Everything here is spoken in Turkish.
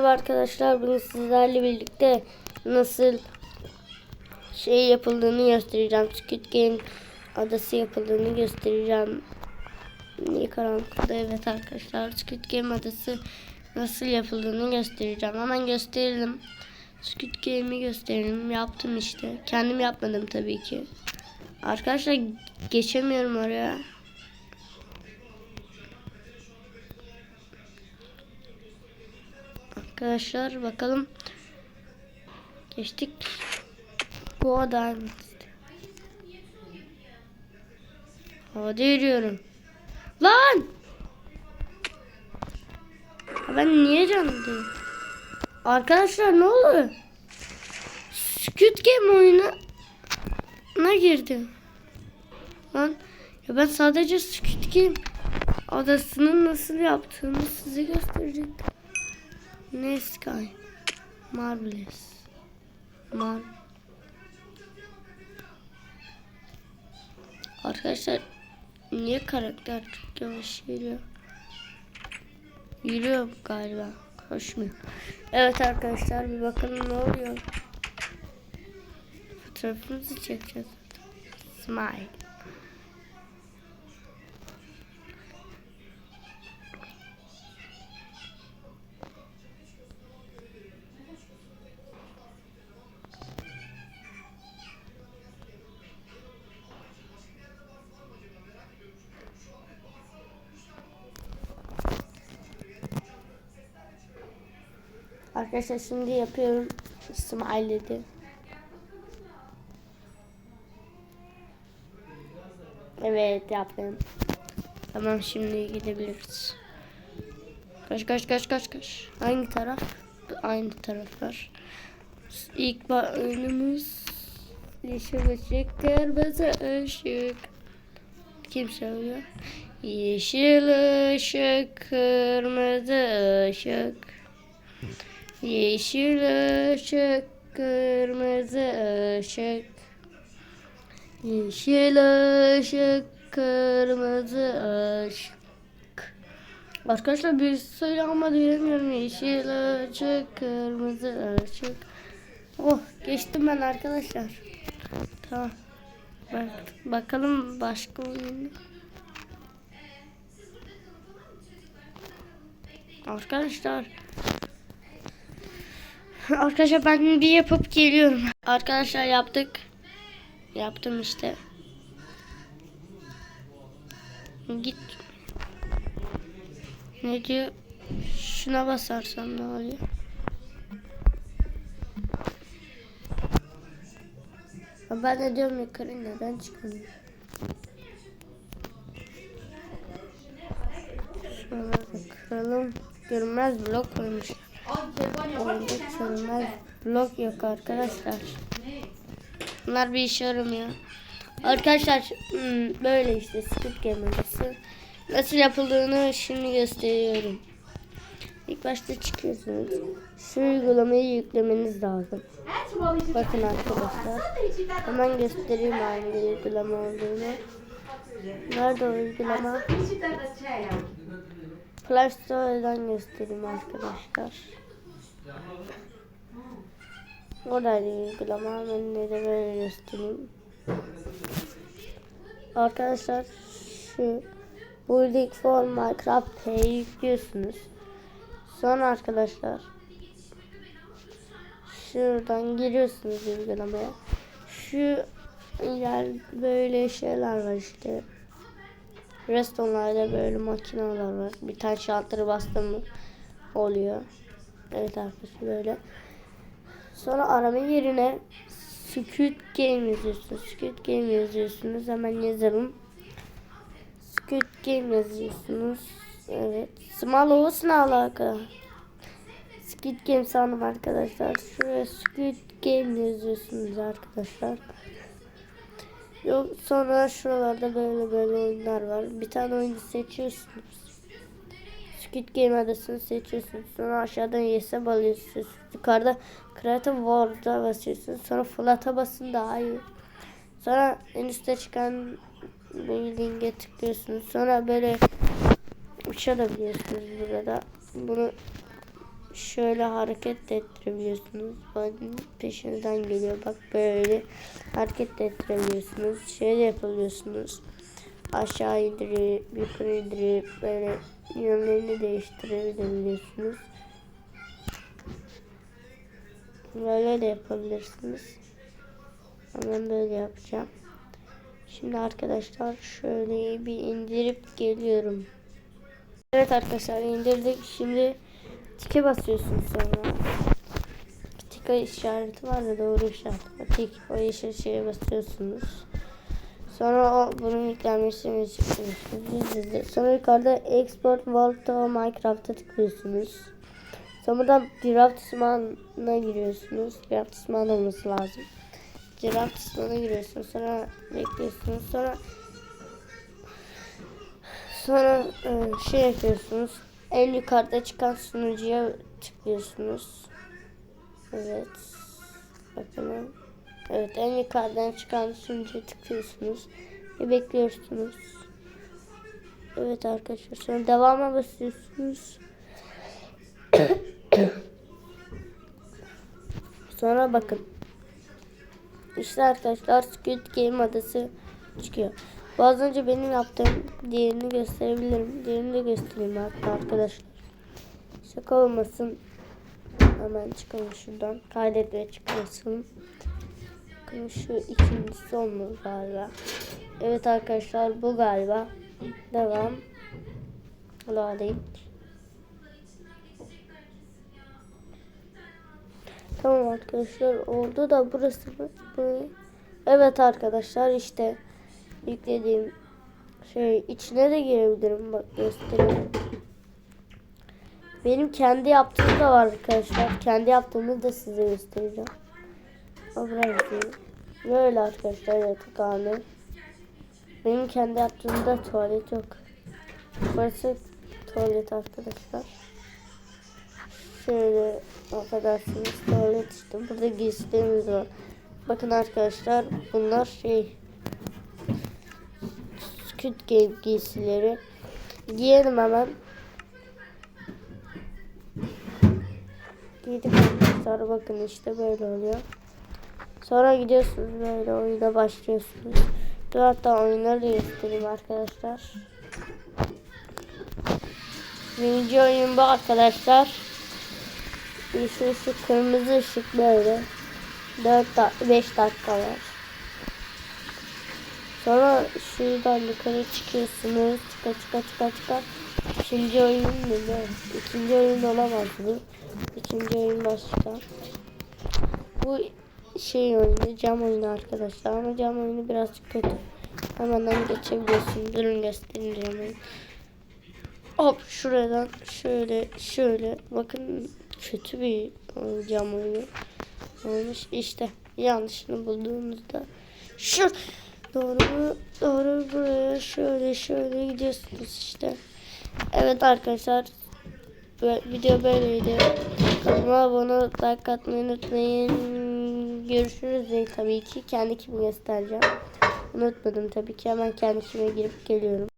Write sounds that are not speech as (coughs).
Merhaba arkadaşlar bugün sizlerle birlikte nasıl şey yapıldığını göstereceğim. Squid Game adası yapıldığını göstereceğim. Niye karanlıkta? Evet arkadaşlar Squid Game adası nasıl yapıldığını göstereceğim. Hemen gösterelim. Squid Game'i gösterelim. Yaptım işte. Kendim yapmadım tabii ki. Arkadaşlar geçemiyorum oraya. Arkadaşlar bakalım. Geçtik. Bu adam. Hadi yürüyorum. Lan! Ben niye canlıyım? Arkadaşlar ne oldu? Squid Game oyununa girdim. Lan ya ben sadece Squid Game adasının nasıl yaptığını size gösterecektim. Ne Sky? Marvelous. Mar Arkadaşlar niye karakter çok yavaş yürüyor? Yürüyor galiba. Koşmuyor. Evet arkadaşlar bir bakın ne oluyor. Fotoğrafımızı çekeceğiz. Smile. Arkadaşlar şimdi yapıyorum. Smile dedi. Evet yaptım. Tamam şimdi gidebiliriz. Kaç kaç kaç kaç kaç. Hangi taraf? Aynı taraflar. İlk önümüz yeşil ışık, kırmızı ışık. Kim söylüyor? Yeşil ışık, kırmızı ışık. Yeşil ışık, kırmızı ışık. Yeşil ışık, kırmızı ışık. Arkadaşlar bir söyle ama duyamıyorum. Yeşil ışık, kırmızı ışık. Oh geçtim ben arkadaşlar. Tamam. Bak, bakalım başka oyun. Arkadaşlar. Arkadaşlar ben bir yapıp geliyorum. Arkadaşlar yaptık. Yaptım işte. Git. Ne diyor? Şuna basarsam ne oluyor? Ben de diyorum yukarı neden çıkamıyor? Şöyle bakalım. Görünmez blok koymuş. Oyunda görünmez blok yok arkadaşlar. Bunlar bir işe yaramıyor. Arkadaşlar hmm, böyle işte Squid Game öncesi. Nasıl yapıldığını şimdi gösteriyorum. İlk başta çıkıyorsunuz. Şu uygulamayı yüklemeniz lazım. Bakın arkadaşlar. Hemen göstereyim hangi uygulama olduğunu. Nerede o uygulama? Play Store'dan göstereyim arkadaşlar. Oradaydı uygulama. Ben de böyle göstereyim. Arkadaşlar şu Building for Minecraft P'yi yüklüyorsunuz. Sonra arkadaşlar şuradan giriyorsunuz uygulamaya. Şu yer böyle şeyler var işte. Restonlarda böyle makineler var. Bir tane şaltırı bastım mı oluyor. Evet arkadaşlar böyle. Sonra arama yerine Squid Game yazıyorsunuz. Squid Game yazıyorsunuz. Hemen yazalım. Squid Game yazıyorsunuz. Evet. Small olsun alaka. Squid Game sandım arkadaşlar. Şuraya Squid Game yazıyorsunuz arkadaşlar. Yok sonra şuralarda böyle böyle oyunlar var. Bir tane oyuncu seçiyorsunuz. Squid Game adasını seçiyorsunuz. Sonra aşağıdan yes'e basıyorsunuz. Yukarıda Creative World'a basıyorsunuz. Sonra Flat'a basın daha iyi. Sonra en üstte çıkan building'e tıklıyorsunuz. Sonra böyle uçabiliyorsunuz burada. Bunu şöyle hareket ettirebiliyorsunuz. Bakın peşinizden geliyor. Bak böyle hareket ettirebiliyorsunuz. Şöyle yapabiliyorsunuz. Aşağı indirip, yukarı indirip böyle yönlerini değiştirebiliyorsunuz. Böyle de yapabilirsiniz. Hemen böyle yapacağım. Şimdi arkadaşlar şöyle bir indirip geliyorum. Evet arkadaşlar indirdik. Şimdi tike basıyorsunuz sonra. Tike işareti var da doğru işaret. O tik o yeşil şeye basıyorsunuz. Sonra o bunun yüklenmesini çıkıyorsunuz. Sonra yukarıda export world to Minecraft'a tıklıyorsunuz. Sonra buradan draftsman'a giriyorsunuz. Draftsman olması lazım. Draftsman'a giriyorsunuz. Sonra bekliyorsunuz. Sonra Sonra e, şey yapıyorsunuz. En yukarıda çıkan sunucuya tıklıyorsunuz. Evet. Bakalım. Evet en yukarıdan çıkan sunucuya tıklıyorsunuz. Ve bekliyorsunuz. Evet arkadaşlar. Sonra devama basıyorsunuz. (coughs) Sonra bakın. İşte arkadaşlar Squid Game adası çıkıyor. Bu az önce benim yaptığım diğerini gösterebilirim. Diğerini de göstereyim hatta arkadaşlar. Şaka olmasın. Hemen çıkalım şuradan. Kaydetmeye çıkmasın. Şu ikincisi olmalı galiba. Evet arkadaşlar bu galiba. Devam. Loading. Tamam arkadaşlar oldu da burası mı? Evet arkadaşlar işte yüklediğim şey içine de girebilirim bak göstereyim. Benim kendi yaptığım da var arkadaşlar. Kendi yaptığımı da size göstereceğim. Değil. Böyle arkadaşlar yatakhane. Benim kendi yaptığımda tuvalet yok. Burası tuvalet arkadaşlar. Şöyle affedersiniz tuvalet işte. Burada giysilerimiz var. Bakın arkadaşlar bunlar şey Squid Game giysileri. Giyelim hemen. Giydik arkadaşlar bakın işte böyle oluyor. Sonra gidiyorsunuz böyle oyuna başlıyorsunuz. Dur hatta oyunları da göstereyim arkadaşlar. Birinci oyun bu arkadaşlar. Yeşil ışık, kırmızı ışık böyle. 4 da 5 dakika var. Sonra şuradan yukarı çıkıyorsunuz. Çıka çıka çıka çıka. İkinci oyun ne? İkinci oyun olamaz bu. İkinci oyun başka. Bu şey oyunu, cam oyunu arkadaşlar. Ama cam oyunu birazcık kötü. Hemen geçebiliyorsun. Durun göstereyim cam oyunu. Hop şuradan şöyle şöyle. Bakın kötü bir cam oyunu olmuş. İşte yanlışını bulduğunuzda şu doğru doğru buraya şöyle şöyle gidiyorsunuz işte. Evet arkadaşlar video böyleydi. Kanalıma abone olup like atmayı unutmayın. Görüşürüz değil tabii ki. Kendi kimi göstereceğim. Unutmadım tabii ki. Hemen kendi kime girip geliyorum.